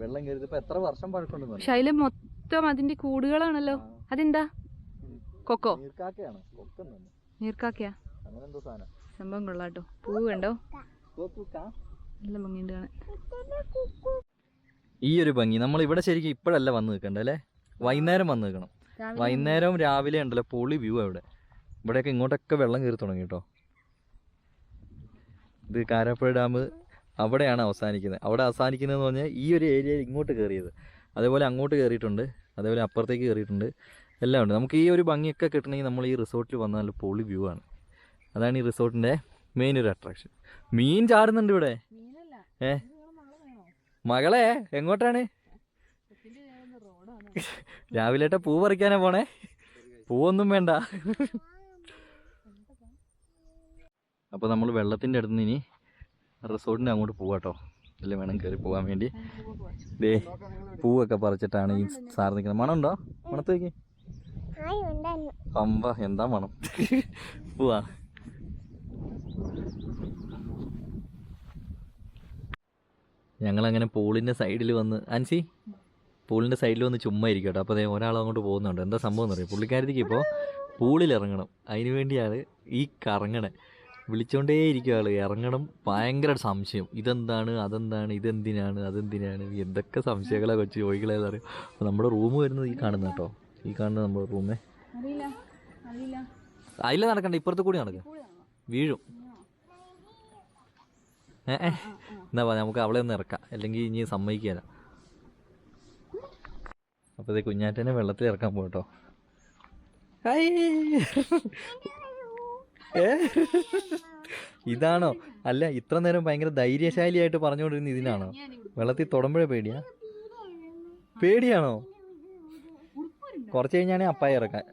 വെള്ളം കയറിയത് ഇപ്പൊ എത്ര വർഷം പഴക്കമുണ്ടെന്ന് പക്ഷെ മൊത്തം അതിന്റെ കൂടുകളാണല്ലോ. അതെന്താ? കൊക്കോ? നീർക്കാക്കയാണ്. നീർക്കാക്കയാ? അങ്ങനെ എന്തോ സാധനം. സംഭവം കൊള്ളാട്ടോ. പൂ കണ്ടോ? നല്ല ഭംഗിയുണ്ട് കാണാൻ. ഈ ഒരു ഭംഗി. നമ്മൾ ഇവിടെ ശരിക്കും ഇപ്പോഴല്ല വന്ന് നിൽക്കണ്ട അല്ലേ? വൈകുന്നേരം വന്ന് നിൽക്കണം. വൈകുന്നേരവും രാവിലെ ഉണ്ടല്ലോ പൊളി വ്യൂ അവിടെ. ഇവിടെയൊക്കെ ഇങ്ങോട്ടൊക്കെ വെള്ളം കയറി തുടങ്ങി കേട്ടോ. ഇത് കാരാപ്പുഴ ഡാം. അവിടെയാണ് അവസാനിക്കുന്നത്. അവിടെ അവസാനിക്കുന്നതെന്ന് പറഞ്ഞാൽ ഈ ഒരു ഏരിയയിൽ ഇങ്ങോട്ട് കയറിയത്. അതേപോലെ അങ്ങോട്ട് കയറിയിട്ടുണ്ട്. അതേപോലെ അപ്പുറത്തേക്ക് കയറിയിട്ടുണ്ട്. എല്ലാം ഉണ്ട്. നമുക്ക് ഈ ഒരു ഭംഗിയൊക്കെ കിട്ടണമെങ്കിൽ നമ്മൾ ഈ റിസോർട്ടിൽ വന്നാൽ നല്ല പൊളി വ്യൂ ആണ്. അതാണ് ഈ റിസോർട്ടിന്റെ മെയിൻ ഒരു അട്രാക്ഷൻ മീൻ ചാടുന്നുണ്ട് ഇവിടെ. ഏ? മകളെ എങ്ങോട്ടാണ്? രാവിലേട്ട പൂ പറിക്കാനാ പോണേ? പൂവൊന്നും വേണ്ട. അപ്പോൾ നമ്മൾ വെള്ളത്തിന്റെ അടുത്ത് നിന്ന് ഇനി റിസോർട്ടിന്റെ അങ്ങോട്ട് പോവാട്ടോ. അല്ലേ വേണം കയറി പോകാൻ വേണ്ടി. ദേ പൂവൊക്കെ പറിച്ചിട്ടാണ് ഈ സാർ നിൽക്കുന്നത്. മണമുണ്ടോ? മണത്തേക്ക്? അമ്പ എന്താ മണം? പൂവാ. ഞങ്ങളങ്ങനെ പൂളിന്റെ സൈഡിൽ വന്ന് അൻസി പൂളിന്റെ സൈഡിൽ വന്ന് ചുമ്മാ ഇരിക്കും കേട്ടോ. അപ്പോൾ ഒരാൾ അങ്ങോട്ട് പോകുന്നുണ്ട്. എന്താ സംഭവം എന്നറിയാം? പുള്ളിക്കാരത്തേക്ക് ഇപ്പോൾ പൂളിൽ ഇറങ്ങണം അതിന് വേണ്ടിയാണ് ഈ കറങ്ങണേ. വിളിച്ചോണ്ടേ ഇരിക്കും ആൾ. ഇറങ്ങണം ഭയങ്കര സംശയം. ഇതെന്താണ്? അതെന്താണ്? ഇതെന്തിനാണ്? അതെന്തിനാണ്? എന്തൊക്കെ സംശയങ്ങളെ വെച്ച് ചോദികളേന്ന് അറിയാം. അപ്പോൾ നമ്മുടെ റൂം വരുന്നത് ഈ കാണുന്ന കേട്ടോ. ഈ കാണുന്ന നമ്മുടെ റൂമേ. അതിലെ നടക്കണ്ട. ഇപ്പുറത്ത് കൂടി നടക്കും. വീഴും. ഏ. എന്നാ പറ നമുക്ക് അവളെ ഒന്ന് ഇറക്കാം. അല്ലെങ്കിൽ ഇനി സമ്മതിക്കാല അപ്പോൾ ഇത് കുഞ്ഞാറ്റനെ വെള്ളത്തിൽ ഇറക്കാൻ പോകട്ടോ ഏ? ഇതാണോ? അല്ല ഇത്ര നേരം ഭയങ്കര ധൈര്യശാലിയായിട്ട് പറഞ്ഞുകൊണ്ടിരുന്ന ഇതിനാണോ? വെള്ളത്തിൽ തൊടുമ്പോഴേ പേടിയാ? പേടിയാണോ? കുറച്ച് കഴിഞ്ഞാണെ അപ്പായി ഇറക്കാൻ.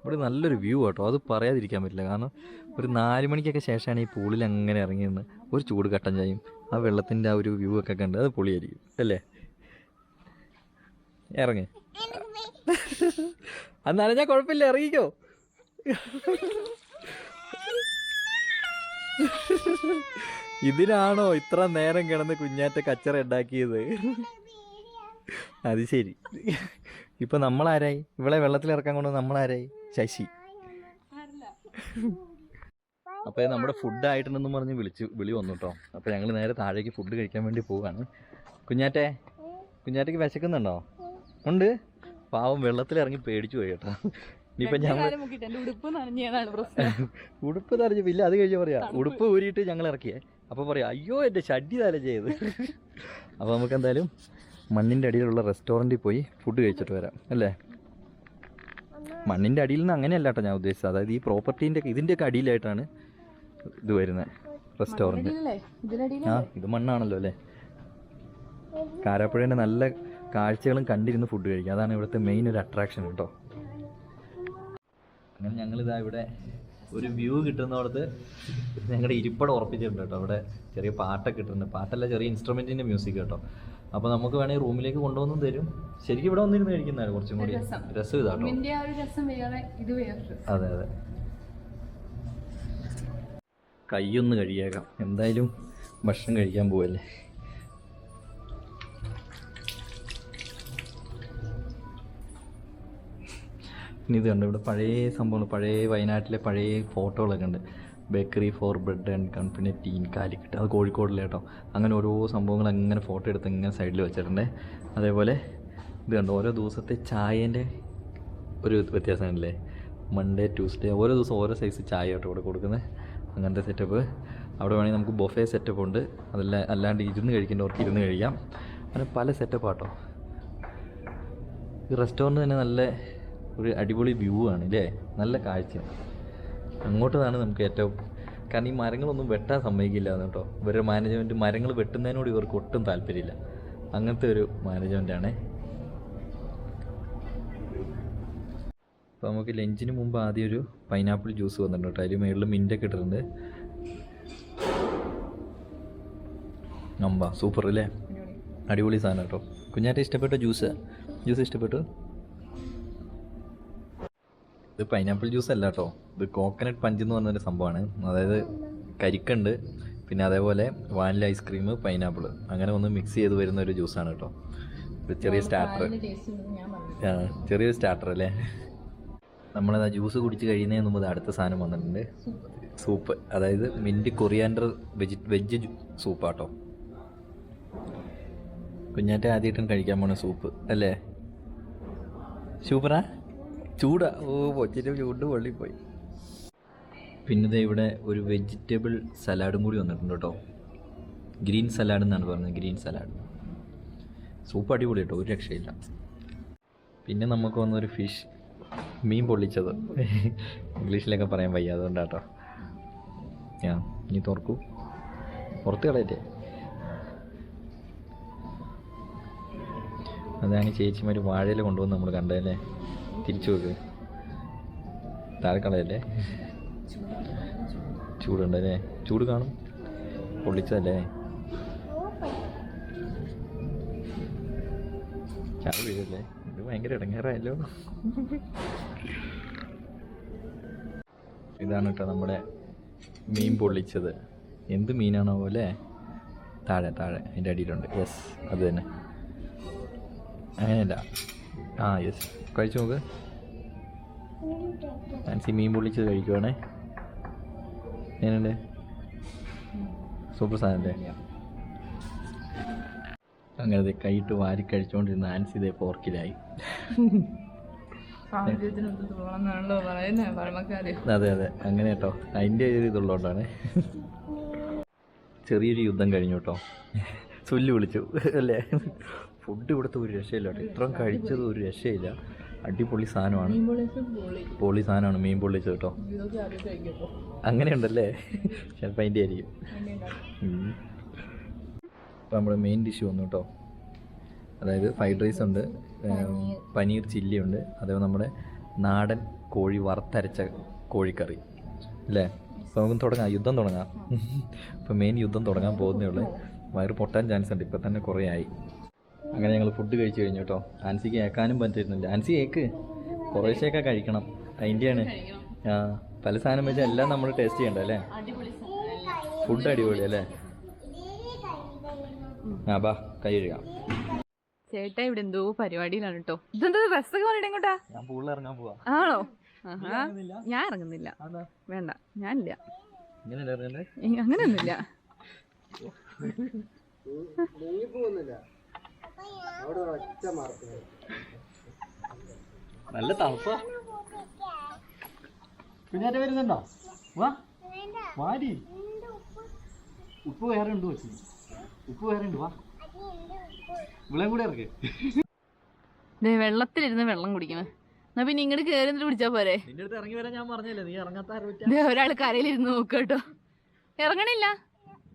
ഇവിടെ നല്ലൊരു വ്യൂ കേട്ടോ. അത് പറയാതിരിക്കാൻ പറ്റില്ല. കാരണം ഒരു നാല് മണിക്കൊക്കെ ശേഷമാണ് ഈ പൂളിൽ അങ്ങനെ ഇറങ്ങി നിന്ന് ഒരു ചൂട് കട്ടൻ ചായയും ആ വെള്ളത്തിന്റെ ആ ഒരു വ്യൂ ഒക്കെ കണ്ട് അത് പൊളിയായിരിക്കും അല്ലേ? ഇറങ്ങി. എന്നാലും ഞാൻ കുഴപ്പമില്ല ഇറങ്ങിക്കോ. ഇതിനാണോ ഇത്ര നേരം കിടന്ന് കുഞ്ഞാറ്റ കച്ചറ ഉണ്ടാക്കിയത്? അത് ശരി. ഇപ്പൊ നമ്മളാരായി? ഇവളെ വെള്ളത്തിൽ ഇറക്കാൻ കൊണ്ട് നമ്മളാരായി? ശശി. അപ്പോൾ നമ്മുടെ ഫുഡ് ആയിട്ടുണ്ടെന്ന് പറഞ്ഞ് വിളിച്ചു വിളി വന്നു കേട്ടോ. അപ്പോൾ ഞങ്ങൾ നേരെ താഴേക്ക് ഫുഡ് കഴിക്കാൻ വേണ്ടി പോവാണ്. കുഞ്ഞാറ്റെ കുഞ്ഞാറ്റയ്ക്ക് വിശക്കുന്നുണ്ടോ? ഉണ്ട്. പാവം വെള്ളത്തിൽ ഇറങ്ങി പേടിച്ചു പോയി കേട്ടോ. ഞങ്ങൾ ഉടുപ്പ് നനഞ്ഞതാണ് പ്രശ്നം. ഉടുപ്പ് തരഞ്ഞു ഇല്ല അത് കഴിഞ്ഞ് പറയാ. ഉടുപ്പ് ഊരിയിട്ട് ഞങ്ങൾ ഇറക്കിയേ. അപ്പോൾ പറയാം അയ്യോ എന്റെ ഷഡ്ഡി തല ചെയ്ത്. അപ്പോൾ നമുക്ക് എന്തായാലും മണ്ണിന്റെ അടിയിലുള്ള റെസ്റ്റോറന്റിൽ പോയി ഫുഡ് കഴിച്ചിട്ട് വരാം അല്ലേ? മണ്ണിന്റെ അടിയിൽ നിന്ന് അങ്ങനെയല്ല കേട്ടോ ഞാൻ ഉദ്ദേശിച്ചത്. അതായത് ഈ പ്രോപ്പർട്ടീന്റെ ഇതിന്റെയൊക്കെ അടിയിലായിട്ടാണ് ഇത് വരുന്നത് റെസ്റ്റോറന്റ് ആ ഇത് മണ്ണാണല്ലോ അല്ലേ? കാരാപ്പുഴേന്റെ നല്ല കാഴ്ചകളും കണ്ടിരുന്ന് ഫുഡ് കഴിക്കുക. അതാണ് ഇവിടുത്തെ മെയിൻ ഒരു അട്രാക്ഷൻ കേട്ടോ. അങ്ങനെ ഞങ്ങളിതാ ഇവിടെ ഒരു വ്യൂ കിട്ടുന്നിടത്ത് ഞങ്ങളുടെ ഇരിപ്പടം ഉറപ്പിച്ചിട്ടുണ്ട് കേട്ടോ. അവിടെ ചെറിയ പാട്ടൊക്കെ ഇട്ടിട്ടുണ്ട്. പാട്ടല്ല ചെറിയ ഇൻസ്ട്രുമെന്റിന്റെ മ്യൂസിക് കേട്ടോ. അപ്പോൾ നമുക്ക് വേണമെങ്കിൽ റൂമിലേക്ക് കൊണ്ടുവന്നും തരും. ശരിക്കും ഇവിടെ വന്നിരുന്ന് കഴിക്കുന്നതാണ് കുറച്ചും കൂടി രസം. ഇതാട്ടോ. അതെ അതെ. കൈയൊന്ന് കഴിയേക്കാം എന്തായാലും ഭക്ഷണം കഴിക്കാൻ പോവല്ലേ? ഇത് കണ്ടോ. ഇവിടെ പഴയ സംഭവങ്ങൾ പഴയ വയനാട്ടിലെ പഴയ ഫോട്ടോകളൊക്കെ ഉണ്ട്. Bakery for bread and confectionery Calicut അത് കോഴിക്കോടിലെ കേട്ടോ. അങ്ങനെ ഓരോ സംഭവങ്ങൾ അങ്ങനെ ഫോട്ടോ എടുത്ത് ഇങ്ങനെ സൈഡിൽ വെച്ചിട്ടുണ്ട്. അതേപോലെ ഇത് കണ്ടോ. ഓരോ ദിവസത്തെ ചായേന്റെ ഒരു വ്യത്യാസമാണല്ലേ? മൺഡേ ട്യൂസ്ഡേ ഓരോ ദിവസം ഓരോ സൈസ് ചായ കേട്ടോ ഇവിടെ കൊടുക്കുന്നത്. അങ്ങനത്തെ സെറ്റപ്പ് അവിടെ വേണമെങ്കിൽ നമുക്ക് ബൊഫേ സെറ്റപ്പ് ഉണ്ട്. അതല്ല അല്ലാണ്ട് ഇരുന്ന് കഴിക്കേണ്ടവർക്ക് ഇരുന്ന് കഴിക്കാം. അങ്ങനെ പല സെറ്റപ്പ് ആട്ടോ. ഈ റെസ്റ്റോറന്റ് തന്നെ നല്ല ഒരു അടിപൊളി വ്യൂ ആണ് ഇല്ലേ? നല്ല കാഴ്ച. അങ്ങോട്ടതാണ് നമുക്ക് ഏറ്റവും കാരണം ഈ മരങ്ങളൊന്നും വെട്ടാൻ സമ്മതിക്കില്ല കേട്ടോ. ഇവരുടെ മാനേജ്മെന്റ് മരങ്ങൾ വെട്ടുന്നതിനോട് ഇവർക്ക് ഒട്ടും താല്പര്യമില്ല. അങ്ങനത്തെ ഒരു മാനേജ്മെന്റാണ് അപ്പോൾ നമുക്ക് ലഞ്ചിന് മുമ്പ് ആദ്യം ഒരു പൈനാപ്പിൾ ജ്യൂസ് വന്നിട്ടുണ്ട് കേട്ടോ. അതിൽ മേളിൽ മിന്റൊക്കെ ഇട്ടിട്ടുണ്ട്. നമ്പ സൂപ്പർ അല്ലേ? അടിപൊളി സാധനം കേട്ടോ. കുഞ്ഞാറ്റ ഇഷ്ടപ്പെട്ട ജ്യൂസ് ജ്യൂസ് ഇഷ്ടപ്പെട്ടു? ഇത് പൈനാപ്പിൾ ജ്യൂസ് അല്ല കേട്ടോ ഇത് കോക്കനട്ട് പഞ്ച് എന്ന് പറഞ്ഞൊരു സംഭവമാണ് അതായത് കരിക്കുണ്ട് പിന്നെ അതേപോലെ വാനില ഐസ്ക്രീം പൈനാപ്പിൾ അങ്ങനെ ഒന്ന് മിക്സ് ചെയ്ത് വരുന്ന ഒരു ജ്യൂസാണ് കേട്ടോ ഒരു ചെറിയ സ്റ്റാർട്ടർ ചെറിയൊരു സ്റ്റാർട്ടർ അല്ലേ? നമ്മളത് ആ ജ്യൂസ് കുടിച്ച് കഴിയുന്നതിന് മുമ്പ് അടുത്ത സാധനം വന്നിട്ടുണ്ട്. സൂപ്പ്. അതായത് മിന്റ് കൊറിയാൻഡർ വെജി വെജ് സൂപ്പാട്ടോ കുഞ്ഞാറ്റ ആദ്യമായിട്ടും കഴിക്കാൻ പോണ സൂപ്പ് അല്ലേ? സൂപ്പറാ? ചൂടാ. ഓ പൊച്ചിട്ട് ചൂട് പൊള്ളിപ്പോയി. പിന്നെ ഇവിടെ ഒരു വെജിറ്റബിൾ സലാഡും കൂടി വന്നിട്ടുണ്ട് കേട്ടോ. ഗ്രീൻ സലാഡ് എന്നാണ് പറഞ്ഞത് ഗ്രീൻ സലാഡ് സൂപ്പ് അടിപൊളി കേട്ടോ ഒരു രക്ഷയില്ല. പിന്നെ നമുക്ക് വന്നൊരു ഫിഷ് മീൻ പൊള്ളിച്ചത്. ഇംഗ്ലീഷിലൊക്കെ പറയാൻ വയ്യ അതുകൊണ്ടാട്ടോ ആ ഇനി തുറക്കൂ. പുറത്ത് കളയറ്റേ അതാണ് ചേച്ചിമാർ വാഴയിൽ കൊണ്ടുവന്ന് നമ്മൾ കണ്ടതല്ലേ? തിരിച്ചു നോക്ക് താഴെ കളയല്ലേ ചൂടുണ്ടല്ലേ? ചൂട് കാണും. പൊള്ളിച്ചതല്ലേ? ചാറ് വീഴല്ലേ ഇത് ഭയങ്കര ഇടങ്ങേറായല്ലോ. ഇതാണ് കേട്ടോ നമ്മുടെ മീൻ പൊള്ളിച്ചത്. എന്ത് മീനാണോ പോലെ? താഴെ താഴെ അതിന്റെ അടിയിലുണ്ട്. യെസ് അത് തന്നെ. അങ്ങനെയല്ല. ആ യെസ് കഴിച്ചു നോക്ക്. ഫാൻസി മീൻ പൊള്ളിച്ചത് കഴിക്കുവാണേ. എങ്ങനെയുണ്ട് സൂപ്പർ സാധനല്ലേ അങ്ങനെ കൈയിട്ട് വാരി കഴിച്ചുകൊണ്ടിരുന്ന ആൻസി ഇതേ പഴമക്കാര് അതെ അതെ. അങ്ങനെ കേട്ടോ. അതിന്റെ ഒരു ഇതുള്ളതുകൊണ്ടാണ്. ചെറിയൊരു യുദ്ധം കഴിഞ്ഞു കേട്ടോ. ചൊല്ലി വിളിച്ചു. അല്ലേ? ഫുഡ് ഇവിടുത്തെ ഒരു രക്ഷയില്ല കേട്ടോ. ഇത്രയും കഴിച്ചത് ഒരു രക്ഷയില്ല. അടിപൊളി സാധനമാണ്. പൊളി സാധനമാണ് മീൻ പൊള്ളിച്ചത് കേട്ടോ. അങ്ങനെയുണ്ടല്ലേ? ചിലപ്പോൾ അതിന്റെ ആയിരിക്കും. അപ്പോൾ നമ്മുടെ മെയിൻ ഡിഷ് വന്നു കേട്ടോ. അതായത് ഫ്രൈഡ് റൈസ് ഉണ്ട് പനീർ ചില്ലി ഉണ്ട് അതേപോലെ നമ്മുടെ നാടൻ കോഴി വറുത്തരച്ച കോഴിക്കറി. അല്ലേ? അപ്പോൾ നമുക്ക് തുടങ്ങാം. യുദ്ധം തുടങ്ങാം. അപ്പോൾ മെയിൻ യുദ്ധം തുടങ്ങാൻ പോകുന്നേ ഉള്ളൂ. വയറ് പൊട്ടാൻ ചാൻസ് ഉണ്ട്. ഇപ്പം തന്നെ കുറേ ആയി. അങ്ങനെ ഞങ്ങൾ ഫുഡ് കഴിച്ചു കഴിഞ്ഞു കേട്ടോ ആൻസിക്ക് കേൾക്കാനും പറ്റിയിരുന്നില്ല. ആൻസി കേക്ക് കുറേശ്ശെയൊക്കെ കഴിക്കണം. അതിന്റെയാണ് ആ പല സാധനം വെച്ചാൽ എല്ലാം നമ്മൾ ടേസ്റ്റ് ചെയ്യണ്ട അല്ലേ? ഫുഡ് അടിപൊളി അല്ലേ? ആ ബാ കൈ കഴുകാം. ചേട്ടാ ഇവിടെ എന്തോ പരിപാടിയിലാണ് കേട്ടോ ഇതെന്താ ഡ്രസ്സൊക്കെ പറഞ്ഞിട്ട് ഇറങ്ങാൻ പോവാ. ആണോ? ഞാൻ ഇറങ്ങുന്നില്ല. വേണ്ട ഞാനില്ല. അങ്ങനെയൊന്നുമില്ല. നല്ല തണുപ്പാ. പിന്നെ വരുന്നുണ്ടോ? വാ. വാടി. ഉപ്പ്. വേറെ ഉണ്ട് വെച്ചു ഉപ്പ് വേറെ ഉണ്ട് വാ. ഇവിളെയും കൂടെ ഇറക്ക്. ദേ വെള്ളത്തിലിരുന്ന് വെള്ളം കുടിക്കണം. എന്നാ പിന്നെ ഇങ്ങോട്ട് കയറി എന്നിട്ട് കുടിച്ചാ പോരെ? ഇറങ്ങി വരാൻ ഞാൻ പറഞ്ഞല്ലേ നീ ഇറങ്ങാത്ത ആരോറ്റ ദേ ഒരാൾ കരയിലിരുന്ന് നോക്കട്ടോ കേട്ടോ. ഇറങ്ങണില്ല.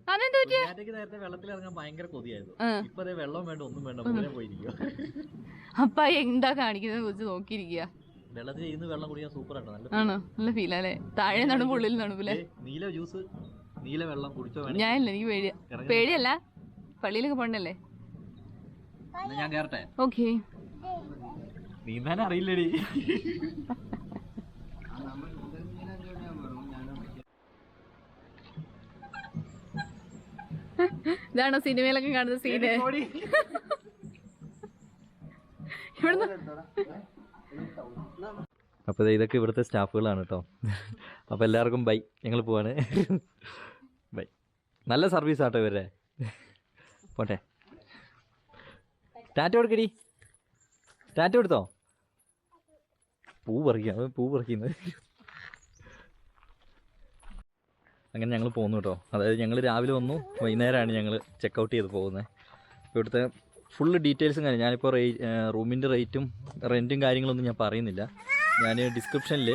അതെന്താ പറ്റിയ? നേരത്തെ വെള്ളത്തിൽ ഇറങ്ങാൻ ഭയങ്കര കൊതിയായിരുന്നു. ഇപ്പൊ വെള്ളം വേണ്ട ഒന്നും വേണ്ട പോലെ അപ്പ എന്താ കാണിക്കുന്നത് കുറിച്ച് നോക്കിയിരിക്കുക വെള്ളത്തിൽ ഇരുന്ന് വെള്ളം കുടിക്കാൻ സൂപ്പർ ആട്ടോ നല്ല ആണോ? നല്ല ഫീലല്ലേ താഴെ നടുമ്പ് ഉള്ളിൽ നടുമ്പില്ലേ നീല ജ്യൂസ് നീല വെള്ളം കുടിച്ചോ ഞാനില്ല എനിക്ക് പേടിയാ പേടിയല്ല പള്ളിയിലൊക്കെ പോണ്ടല്ലേ? ഞാൻ കേറട്ടെ? ഓക്കെ നീന്താൻ അറിയില്ലടി ഇതാണോ സിനിമയിലൊക്കെ കാണുന്ന സീന് അപ്പൊ അപ്പോൾ ഇതൊക്കെ ഇവിടുത്തെ സ്റ്റാഫുകളാണ് കേട്ടോ അപ്പോൾ എല്ലാവർക്കും ബൈ. ഞങ്ങൾ പോവാണ്. ബൈ. നല്ല സർവീസ് ആട്ടോ ഇവരെ പോട്ടെ. ടാറ്റ കൊടുക്കടി ടാറ്റ കൊടുത്തോ പൂ പറിക്കാം. പൂ പറിക്കുന്നത്. അങ്ങനെ ഞങ്ങൾ പോന്നു കേട്ടോ. അതായത് ഞങ്ങൾ രാവിലെ വന്നു വൈകുന്നേരമാണ് ഞങ്ങൾ ചെക്കൗട്ട് ചെയ്ത് പോകുന്നത്. ഇവിടുത്തെ ഫുള്ള് ഡീറ്റെയിൽസും കാര്യം ഞാനിപ്പോൾ റേ റൂമിന്റെ റേറ്റും റെന്റും കാര്യങ്ങളൊന്നും ഞാൻ പറയുന്നില്ല. ഞാൻ ഡിസ്ക്രിപ്ഷനിൽ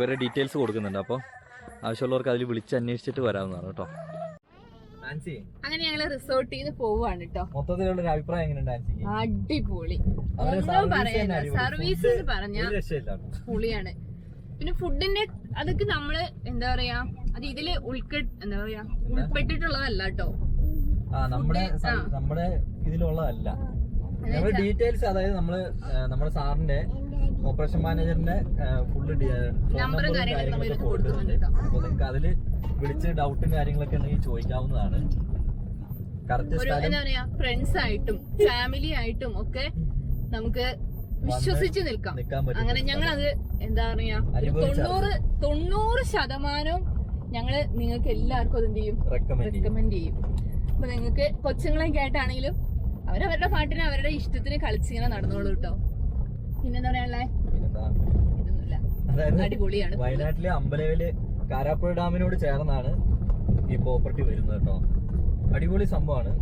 വേറെ ഡീറ്റെയിൽസ് കൊടുക്കുന്നുണ്ട്. അപ്പോൾ ആവശ്യമുള്ളവർക്ക് അതിൽ വിളിച്ച് അന്വേഷിച്ചിട്ട് വരാവുന്നതാണ് കേട്ടോ. അങ്ങനെ ഞങ്ങൾ റിസോർട്ടിൽ നിന്ന് പോവാണ് കേട്ടോ മൊത്തത്തിലുള്ള അഭിപ്രായം എങ്ങനെയുണ്ട് അടിപൊളി. ഒന്നും. സർവീസ് പറഞ്ഞ പൊളിയാണ്. പിന്നെ ഫുഡിന്റെ അതൊക്കെ നമ്മൾ എന്താ പറയാ അത് ഇതിൽ ഉൾക്ക എന്താ പറയാ ഉൾപ്പെട്ടിട്ടുള്ളതല്ല കേട്ടോ നമ്മുടെ. നമ്മുടെ ഇതിലുള്ളതല്ല. നമ്മുടെ ഡീറ്റെയിൽസ് അതായത് നമ്മൾ നമ്മുടെ സാറിന്റെ ഓപ്പറേഷൻ മാനേജറിന്റെ ഫുള്ള് കാര്യങ്ങളൊക്കെ നമ്മൾ കൊടുക്കുന്നുണ്ട്. അപ്പൊ നിങ്ങൾക്ക് അതിൽ വിളിച്ച് ഡൗട്ടും കാര്യങ്ങളൊക്കെ ഉണ്ടെങ്കിൽ ചോദിക്കാവുന്നതാണ്. കറക്റ്റ് സ്ഥലം. എന്താ പറയാ ഫ്രണ്ട്സ് ആയിട്ടും ഫാമിലി ആയിട്ടും ഒക്കെ നമുക്ക് വിശ്വസിച്ച് നിൽക്കാം. അങ്ങനെ ഞങ്ങൾ അത് എന്താ പറയാ. തൊണ്ണൂറ് തൊണ്ണൂറ് ശതമാനവും ഞങ്ങൾ നിങ്ങൾക്ക് എല്ലാവർക്കും അത് എന്ത് ചെയ്യും? റെക്കമെൻഡ് ചെയ്യും. അപ്പൊ നിങ്ങൾക്ക് കൊച്ചുങ്ങളെ കേട്ടാണെങ്കിലും അവരവരുടെ പാട്ടിന് അവരുടെ ഇഷ്ടത്തിന് കളിച്ചിങ്ങനെ നടന്നോളൂ കേട്ടോ. പിന്നെന്താ പറയാനുള്ളേ? അടിപൊളിയാണ്. വയനാട്ടിലെ അമ്പലവിൽ കാരാപ്പുഴ ഡാമിനോട് ചേർന്നാണ് ഈ പ്രോപ്പർട്ടി വരുന്നത് കേട്ടോ. അടിപൊളി സംഭവമാണ്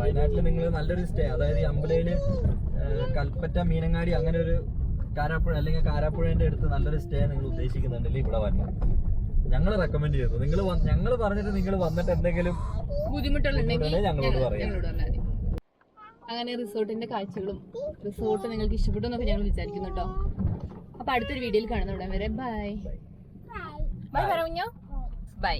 വയനാട്ടിൽ നിങ്ങൾ നല്ലൊരു സ്റ്റേ അതായത് ഈ അമ്പലയിൽ കൽപ്പറ്റ മീനങ്ങാടി അങ്ങനെ ഒരു കാരാപ്പുഴ അല്ലെങ്കിൽ കാരാപ്പുഴേന്റെ അടുത്ത് നല്ലൊരു സ്റ്റേ നിങ്ങൾ ഉദ്ദേശിക്കുന്നുണ്ടല്ലേ ഇവിടെ വരണം ഞങ്ങൾ റെക്കമെൻഡ് ചെയ്തു. നിങ്ങൾ ഞങ്ങൾ പറഞ്ഞിട്ട് നിങ്ങൾ വന്നിട്ട് എന്തെങ്കിലും ബുദ്ധിമുട്ടുണ്ടെങ്കിൽ ഞങ്ങളോട് പറയാം. അങ്ങനെ റിസോർട്ടിന്റെ കാഴ്ചകളും റിസോർട്ട് നിങ്ങൾക്ക് ഇഷ്ടപ്പെട്ടു എന്നൊക്കെ ഞങ്ങൾ വിചാരിക്കുന്നു കേട്ടോ. അപ്പൊ അടുത്തൊരു വീഡിയോയിൽ കാണുന്നവിടെ വരെ ബൈ ബൈ പറഞ്ഞു ബൈ